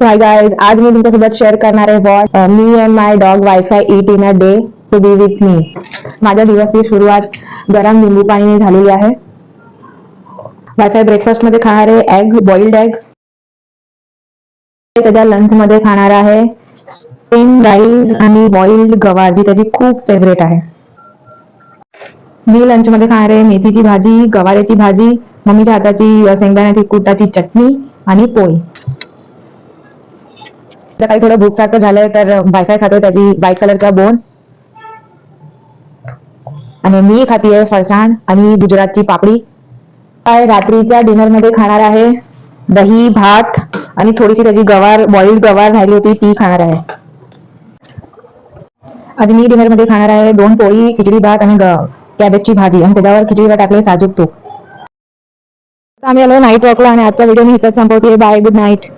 सो hi guys आज मी तुमच्यासोबत share करणार आहे what me and my dog wifey eat in a day so be with me माझ्या दिवसची सुरुवात गरम लिंबू पाणी झालेली आहे. वायफाय ब्रेकफास्ट मध्ये खाणार आहे एग बॉइल्ड एग त्याच्या लंच मध्ये खाणार आहे स्प्रिंग राईस आणि बॉइल्ड गवार, जी त्याची खूप फेवरेट आहे. मी लंच मध्ये खाणार आहे मेथीची भाजी, गवाराची भाजी, मम्मीच्या हाताची, शेंगदाण्याची, कुटाची चटणी आणि पोळी. काही थोडं भूक सारखं झालंय तर बायफाय खातोय त्याची व्हाईट कलरचा बोन आणि मी खातीये फरसाण आणि गुजरातची पापडी. काय रात्रीच्या डिनरमध्ये खाणार आहे? दही भात आणि थोडीशी त्याची गवार बॉइल्ड गवार राहिली होती ती खाणार आहे. आज मी डिनरमध्ये खाणार आहे दोन पोळी खिचडी भात आणि ग- कॅबेजची भाजी. आणि त्याच्यावर खिचडी भात टाकले साजूक तूप. आम्ही आलो नाईट वॉकला आणि आजचा व्हिडिओ मी इथंच संपवते. Bye good night